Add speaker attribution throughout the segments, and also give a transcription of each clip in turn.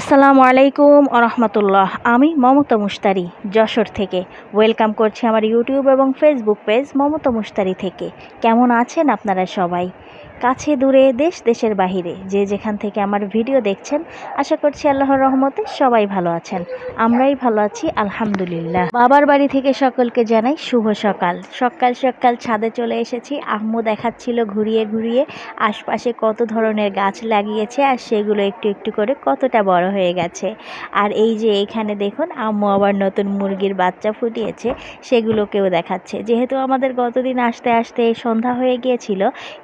Speaker 1: আসসালামু আলাইকুম আরহামতুল্লাহ আমি মমতা মুস্তারি যশোর থেকে। ওয়েলকাম করছি আমার ইউটিউব এবং ফেসবুক পেজ মমতা মুস্তারি থেকে। কেমন আছেন আপনারা সবাই? কাছে দূরে, দেশ দেশের বাহিরে, যে যেখান থেকে আমার ভিডিও দেখছেন, আশা করছি আল্লাহর রহমতে সবাই ভালো আছেন। আমরাই ভালো আছি, আলহামদুলিল্লাহ। বাবার বাড়ি থেকে সকলকে জানাই শুভ সকাল। সকাল সকাল ছাদে চলে এসেছি। আম্মু দেখাচ্ছিল ঘুরিয়ে ঘুরিয়ে আশপাশে কত ধরনের গাছ লাগিয়েছে আর সেগুলো একটু একটু করে কতটা বড় হয়ে গেছে। আর এই যে এখানে দেখুন, আম্মু আবার নতুন মুরগির বাচ্চা ফুটিয়েছে, সেগুলোকেও দেখাচ্ছে। যেহেতু আমাদের গতদিন আসতে আসতে সন্ধ্যা হয়ে গিয়েছিল,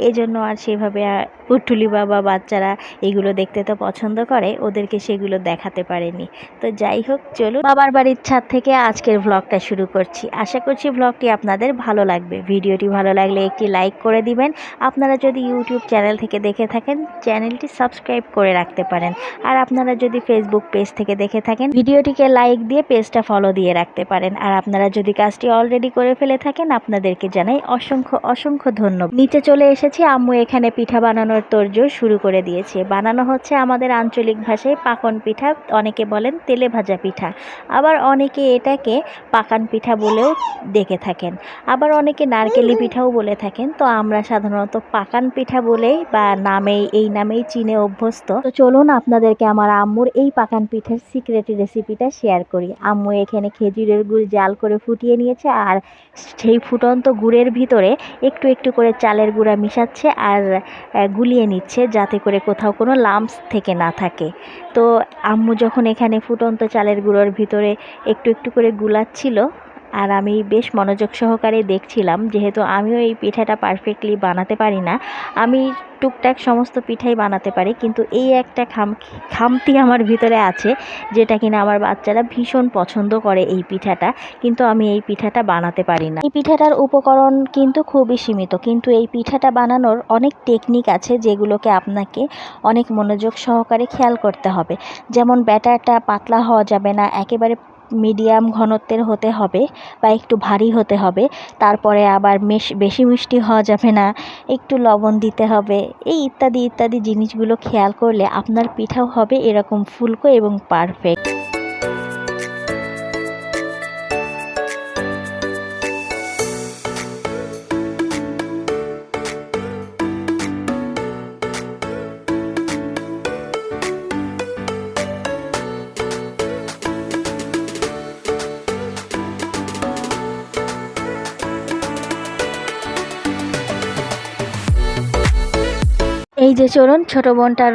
Speaker 1: এজন্য আর সেভাবে পুটুলি বাবা বাচ্চারা এগুলো দেখতে তো পছন্দ করে, ওদেরকে সেগুলো দেখাতে পারেনি। তো যাই হোক, চলুন বাবার বাড়ির ছাদ থেকে আজকের ভ্লগটা শুরু করছি। আশা করছি ভ্লগটি আপনাদের ভালো লাগবে। ভিডিওটি ভালো লাগলে একটি লাইক করে দিবেন। আপনারা যদি ইউটিউব চ্যানেল থেকে দেখে থাকেন চ্যানেলটি সাবস্ক্রাইব করে রাখতে পারেন। আর আপনারা যদি ফেসবুক পেজ থেকে দেখে থাকেন, ভিডিওটিকে লাইক দিয়ে পেজটা ফলো দিয়ে রাখতে পারেন। আর আপনারা যদি কাজটি অলরেডি করে ফেলে থাকেন, আপনাদেরকে জানাই অসংখ্য অসংখ্য ধন্যবাদ। নিচে চলে এসেছি, আম্মু এখানে পিঠা বানানোর তোড়জোড় শুরু করে দিয়েছে। বানানো হচ্ছে আমাদের আঞ্চলিক ভাষায় পাকন পিঠা, অনেকে বলেন তেলে ভাজা পিঠা। আবার অনেকে এটাকে পাকান পিঠা বলেও দেখে থাকেন। আবার অনেকে নারকেলি পিঠাও বলে থাকেন। তো আমরা সাধারণত পাকান পিঠা বলেই বা নামেই, এই নামেই চিনে অভ্যস্ত। তো চলুন, আপনাদেরকে আমার আম্মুর এই পাকান পিঠার সিক্রেট রেসিপিটা শেয়ার করি। আম্মু এখানে খেজুরের গুড় জাল করে ফুটিয়ে নিয়েছে আর সেই ফুটন্ত গুড়ের ভিতরে একটু একটু করে চালের গুঁড়া মিশাচ্ছে আর গুলিয়ে নিচ্ছে যাতে করে কোথাও কোনো লাম্পস থেকে না থাকে। তো আম্মু যখন এখানে ফুটন্ত চালের গুঁড়োর ভিতরে একটু একটু করে গুলাচ্ছিল আর আমি বেশ মনোযোগ সহকারে দেখছিলাম, যেহেতু আমিও এই পিঠাটা পারফেক্টলি বানাতে পারি না। আমি টুকটাক সমস্ত পিঠাই বানাতে পারি, কিন্তু এই একটা খাম, খামতি আমার ভিতরে আছে, যেটা কিনা আমার বাচ্চারা ভীষণ পছন্দ করে এই পিঠাটা, কিন্তু আমি এই পিঠাটা বানাতে পারি না। এই পিঠাটার উপকরণ কিন্তু খুবই সীমিত, কিন্তু এই পিঠাটা বানানোর অনেক টেকনিক আছে যেগুলোকে আপনাকে অনেক মনোযোগ সহকারে খেয়াল করতে হবে। যেমন ব্যাটারটা পাতলা হওয়া যাবে না, একেবারে মিডিয়াম ঘনত্বের হতে হবে বা একটু ভারী হতে হবে। তারপরে আবার মেশ বেশি মিষ্টি হওয়া যাবে না, একটু লবণ দিতে হবে। এই ইত্যাদি ইত্যাদি জিনিসগুলো খেয়াল করলে আপনার পিঠাও হবে এরকম ফুলকো এবং পারফেক্ট। এই যে চলুন, ছোট বোনটার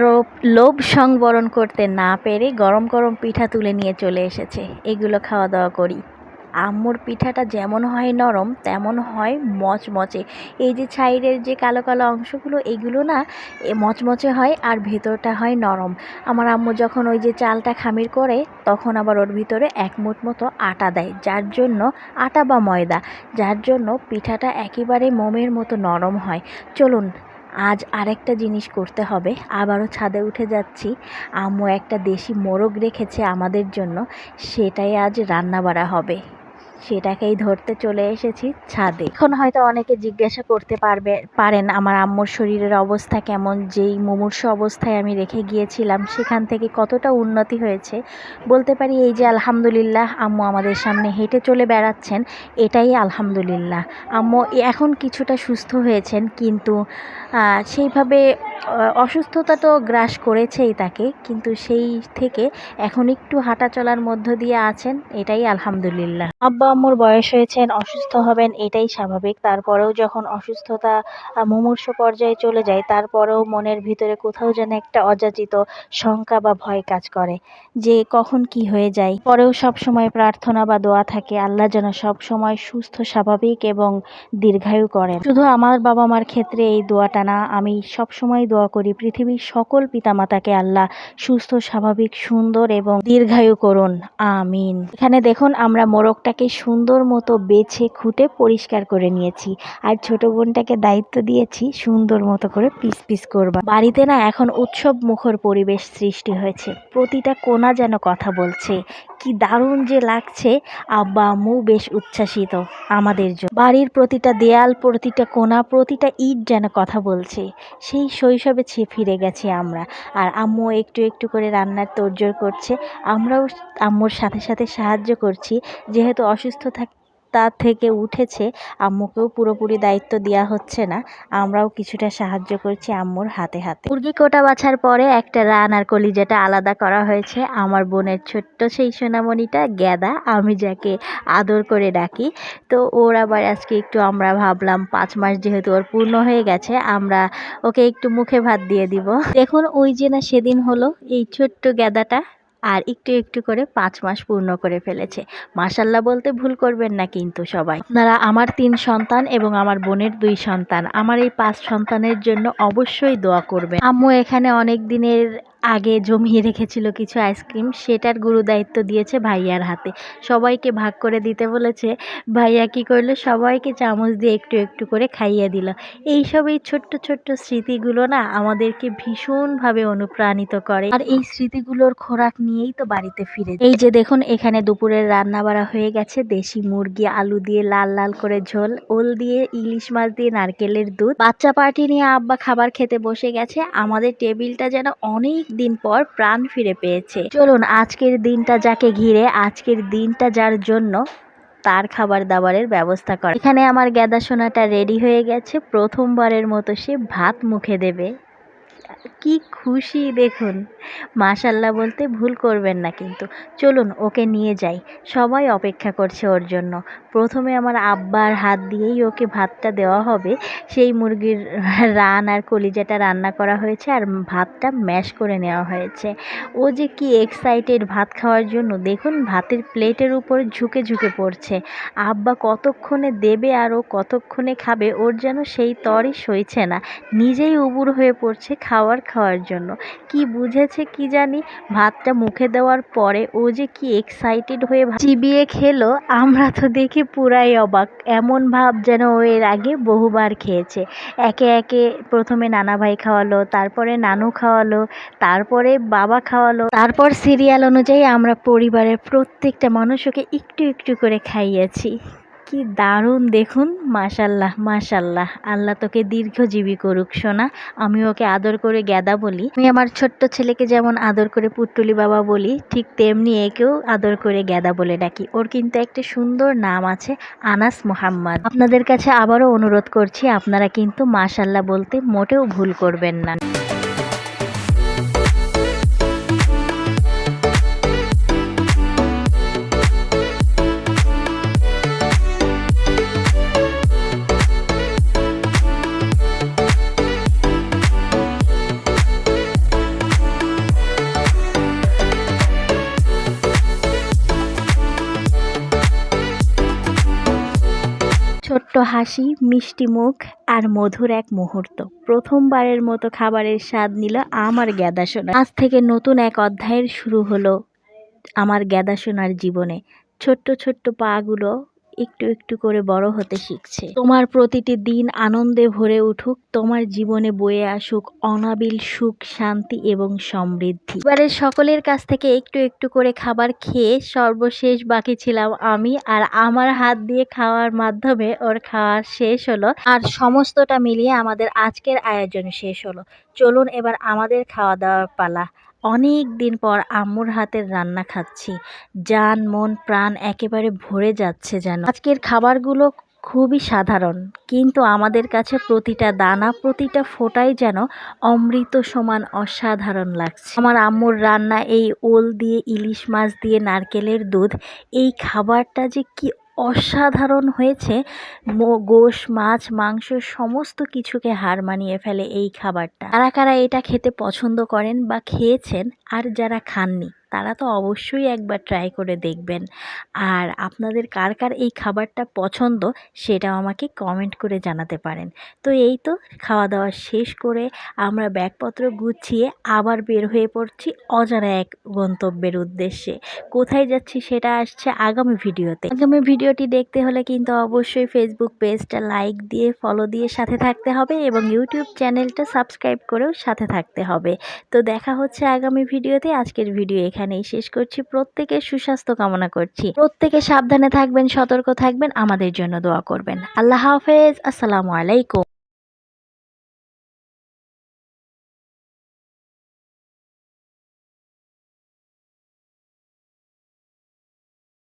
Speaker 1: লোভ সংবরণ করতে না পেরে গরম গরম পিঠা তুলে নিয়ে চলে এসেছে। এগুলো খাওয়া দাওয়া করি। আম্মুর পিঠাটা যেমন হয় নরম, তেমন হয় মচমচে। এই যে ছাইরের যে কালো কালো অংশগুলো, এগুলো না মচমচে হয় আর ভেতরটা হয় নরম। আমার আম্মু যখন ওই যে চালটা খামির করে, তখন আবার ওর ভিতরে এক মুঠ মতো আটা দেয়। যার জন্য আটা বা ময়দা, যার জন্য পিঠাটা একেবারে মোমের মতো নরম হয়। চলুন আজ আরেকটা জিনিস করতে হবে। আবারও ছাদে উঠে যাচ্ছি। আম্মু একটা দেশি মোরগ রেখেছে আমাদের জন্য। সেটাই আজ রান্না বাড়া হবে। সেটাকেই ধরতে চলে এসেছি ছাদে। এখন হয়তো অনেকে জিজ্ঞাসা করতে পারবে, পারেন আমার আম্মুর শরীরের অবস্থা কেমন, যেই মুমূর্ষ অবস্থায় আমি রেখে গিয়েছিলাম সেখান থেকে কতটা উন্নতি হয়েছে। বলতে পারি এই যে আলহামদুলিল্লাহ আম্মু আমাদের সামনে হেঁটে চলে বেড়াচ্ছেন, এটাই আলহামদুলিল্লাহ। আম্মু এখন কিছুটা সুস্থ হয়েছেন, কিন্তু সেইভাবে অসুস্থতা তো গ্রাস করেছেই তাকে, কিন্তু সেই থেকে এখন একটু হাঁটা চলার মধ্য দিয়ে আছেন, এটাই আলহামদুলিল্লাহ। আব্বা আম্মুর বয়স হয়েছেন, অসুস্থ হবেন, এটাই স্বাভাবিক। তারপরেও যখন অসুস্থতা মুমূর্ষ পর্যায়ে চলে যায়, তারপরেও মনের ভিতরে কোথাও যেন একটা অযাচিত শঙ্কা বা ভয় কাজ করে যে কখন কি হয়ে যায়। পরেও সব সময় প্রার্থনা বা দোয়া থাকে, আল্লাহ যেন সব সময় সুস্থ, স্বাভাবিক এবং দীর্ঘায়ু করেন। শুধু আমার বাবা মার ক্ষেত্রে এই দোয়াটা না, আমি সব সময় দোয়া করি পৃথিবীর সকল পিতামাতাকে, আল্লাহ সুস্থ, স্বাভাবিক, সুন্দর এবং দীর্ঘায়ু করুন। আমিন। এখানে দেখুন, আমরা মোরগটাকে সুন্দর মতো বেছে খুঁটে পরিষ্কার করে নিয়েছি। আর ছোট বোনটাকে দায়িত্ব দিয়েছি সুন্দর মতো করে পিস পিস করবা। বাড়িতে না এখন উৎসব মুখর পরিবেশ সৃষ্টি হয়েছে। প্রতিটা কোনা যেন কথা বলছে। কি দারুণ যে লাগছে। আব্বা আম্মু বেশ উচ্ছ্বাসিত আমাদের জন্য। বাড়ির প্রতিটা দেয়াল, প্রতিটা কোনা প্রতিটা ইট যেন কথা বলছে। সেই শৈশবে ছে ফিরে গেছি আমরা। আর আম্মু একটু একটু করে রান্নার তোড়জোড় করছে। আমরাও আম্মুর সাথে সাথে সাহায্য করছি। যেহেতু অসুস্থ থাক তার থেকে উঠেছে, আম্মুকেও পুরোপুরি দায়িত্ব দেওয়া হচ্ছে না। আমরাও কিছুটা সাহায্য করছি আম্মুর হাতে হাতে। মুরগি কোটা বাছার পরে একটা রান আর কলিজাটা আলাদা করা হয়েছে। আমার বোনের ছোট্ট সেই সোনামণিটা, গ্যাদা, আমি যাকে আদর করে ডাকি। তো ওর আবার আজকে একটু আমরা ভাবলাম, পাঁচ মাস যেহেতু ওর পূর্ণ হয়ে গেছে, আমরা ওকে একটু মুখে ভাত দিয়ে দিব। দেখুন, ওই যে না সেদিন হলো, এই ছোট্ট গ্যাদাটা। আর একটু একটু করে পাঁচ মাস পূর্ণ করে ফেলেছে। মাসাল্লাহ বলতে ভুল করবেন না কিন্তু সবাই। আপনারা আমার তিন সন্তান এবং আমার বোনের দুই সন্তান। আমার এই পাঁচ সন্তানের জন্য অবশ্যই দোয়া করবেন। আম্মু এখানে অনেক দিনের আগে জমিয়ে রেখেছিল কিছু আইসক্রিম, সেটার গুরু দায়িত্ব দিয়েছে ভাইয়ার হাতে। সবাইকে ভাগ করে দিতে বলেছে। ভাইয়া কি করল? সবাইকে চামচ দিয়ে একটু একটু করে খাইয়ে দিল। এইসব এই ছোট্ট ছোট্ট স্মৃতিগুলো না আমাদেরকে ভীষণভাবে অনুপ্রাণিত করে। আর এই স্মৃতিগুলোর খোরাক নিয়েই তো বাড়িতে ফিরে এই যে দেখুন, এখানে দুপুরের রান্না বাড়া হয়ে গেছে। দেশি মুরগি, আলু দিয়ে লাল লাল করে ঝোল, ওল দিয়ে ইলিশ মাছ দিয়ে নারকেলের দুধ। বাচ্চা পার্টি নিয়ে আব্বা খাবার খেতে বসে গেছে। আমাদের টেবিলটা যেন অনেক দিন পর প্রাণ ফিরে পেয়েছে। চলুন, আজকের দিনটা যাকে ঘিরে, আজকের দিনটা যার জন্য তার খাবার দাবারের ব্যবস্থা করে। এখানে আমার গ্যাদা সোনাটা রেডি হয়ে গেছে। প্রথমবারের মতো সে ভাত মুখে দেবে। কি খুশি, দেখুন। মাশাল্লাহ বলতে ভুল করবেন না কিন্তু। চলুন, ওকে নিয়ে যাই। সবাই অপেক্ষা করছে ওর জন্য। প্রথমে আমার আব্বার হাত দিয়েই ওকে ভাতটা দেওয়া হবে। সেই মুরগির রান আর কলিজাটা রান্না করা হয়েছে আর ভাতটা ম্যাশ করে নেওয়া হয়েছে। ও যে কি এক্সাইটেড ভাত খাওয়ার জন্য, দেখুন ভাতের প্লেটের উপর ঝুঁকে ঝুঁকে পড়ছে। আব্বা কতক্ষণে দেবে আর ও কতক্ষণে খাবে, ওর যেন সেই তরই সইছে না। নিজেই উবুর হয়ে পড়ছে খাওয়ার খাওয়ার জন্য। কি বুঝেছে, কি জানি, ভাতটা মুখে দেওয়ার পরে ও যে কি এক্সাইটেড হয়ে চিবিয়ে খেলো, আমরা তো দেখে পুরাই অবাক। এমন ভাব যেন ও এর আগে বহুবার খেয়েছে। একে একে প্রথমে নানা ভাই খাওয়ালো, তারপরে নানু খাওয়ালো, তারপরে বাবা খাওয়ালো, তারপর সিরিয়াল অনুযায়ী আমরা পরিবারের প্রত্যেকটা মানুষকে একটু একটু করে খাইয়েছি। কি দারুণ দেখুন। মাশাল্লাহ মাশাল্লাহ। আল্লাহ তোকে দীর্ঘজীবী করুক, সোনা। আমি ওকে আদর করে গ্যাদা বলি। আমি আমার ছোট্ট ছেলেকে যেমন আদর করে পুট্টুলি বাবা বলি, ঠিক তেমনি একেও আদর করে গ্যাদা বলে ডাকি। ওর কিন্তু একটা সুন্দর নাম আছে, আনাস মোহাম্মদ। আপনাদের কাছে আবারও অনুরোধ করছি, আপনারা কিন্তু মাশাল্লাহ বলতে মোটেও ভুল করবেন না। ছোট্ট হাসি, মিষ্টি মুখ আর মধুর এক মুহূর্ত। প্রথমবারের মতো খাবারের স্বাদ নিল আমার গ্যাদা আজ থেকে নতুন এক অধ্যায়ের শুরু হলো আমার গ্যাদা সোনার জীবনে। ছোট্ট ছোট্ট পাগুলো একটু একটু করে বড় হতে শিখছে। তোমার প্রতিটি দিন আনন্দে ভরে উঠুক, তোমার জীবনে বয়ে আসুক অনাবিল সুখ, শান্তি এবং সমৃদ্ধি। এবারে সকলের কাছ থেকে একটু একটু করে খাবার খেয়ে সর্বশেষ বাকি ছিলাম আমি আর আমার হাত দিয়ে খাওয়ার মাধ্যমে ওর খাওয়া শেষ হলো আর সমস্তটা মিলিয়ে আমাদের আজকের আয়োজন শেষ হলো। চলুন এবার আমাদের খাওয়া দাওয়ার পালা। অনেক দিন পর আম্মুর হাতের রান্না খাচ্ছি। জান, মন, প্রাণ একেবারে ভরে যাচ্ছে যেন। আজকের খাবারগুলো খুবই সাধারণ, কিন্তু আমাদের কাছে প্রতিটা দানা, প্রতিটা ফোঁটাই যেন অমৃত সমান অসাধারণ লাগছে। আমার আম্মুর রান্না এই ওল দিয়ে, ইলিশ মাছ দিয়ে, নারকেলের দুধ, এই খাবারটা যে কি অসাধারণ হয়েছে। গোশ, মাছ, মাংস সমস্ত কিছুকে হার মানিয়ে ফেলে এই খাবারটা। কারা কারা এটা খেতে পছন্দ করেন বা খেয়েছেন আর যারা খাননি তারা তো অবশ্যই একবার ট্রাই করে দেখবেন। আর আপনাদের কার কার এই খাবারটা পছন্দ সেটাও আমাকে কমেন্ট করে জানাতে পারেন। তো এই তো খাওয়া দাওয়া শেষ করে আমরা ব্যাগপত্র গুছিয়ে আবার বের হয়ে পড়ছি অজানা এক গন্তব্যের উদ্দেশ্যে। কোথায় যাচ্ছি সেটা আসছে আগামী ভিডিওতে। আগামী ভিডিওটি দেখতে হলে কিন্তু অবশ্যই ফেসবুক পেজটা লাইক দিয়ে ফলো দিয়ে সাথে থাকতে হবে এবং ইউটিউব চ্যানেলটা সাবস্ক্রাইব করেও সাথে থাকতে হবে। তো দেখা হচ্ছে আগামী ভিডিওতে। আজকের ভিডিও এখানে এখানেই শেষ করছি। প্রত্যেকে সুস্বাস্থ্য কামনা করছি। প্রত্যেকে সাবধানে থাকবেন, সতর্ক থাকবেন, আমাদের জন্য দোয়া করবেন। আল্লাহ হাফেজ। আসসালামু আলাইকুম।